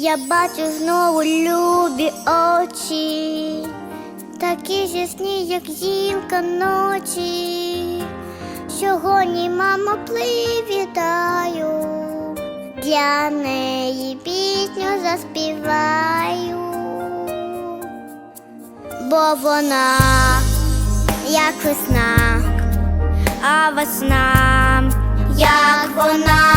Я бачу знову любі очі, такі ясні, як зілка ночі. Сьогодні, мамо, привітаю, для неї пісню заспіваю, бо вона як весна, а весна, як вона.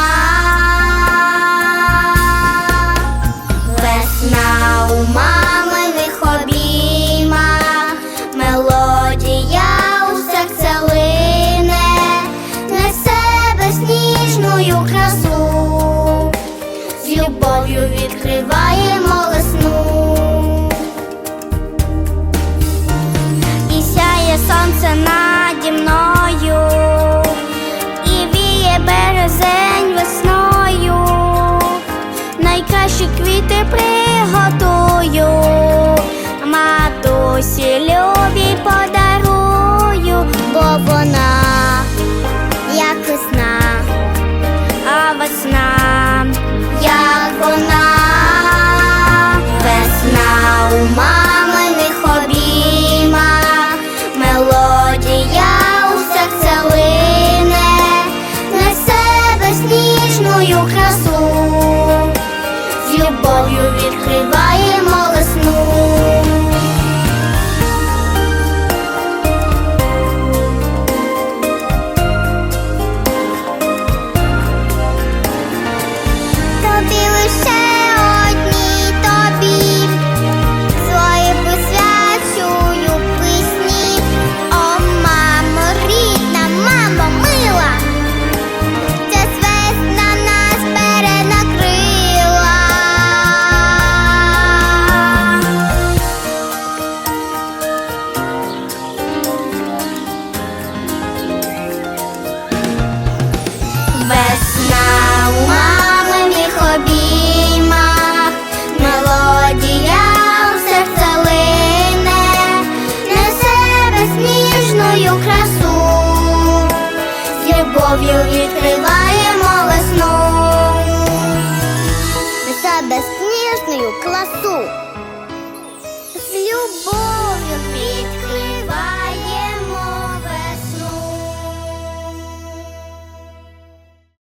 Любов'ю відкриваємо Thank you. зустріваємо весну за безсніжною класу з любов'ю.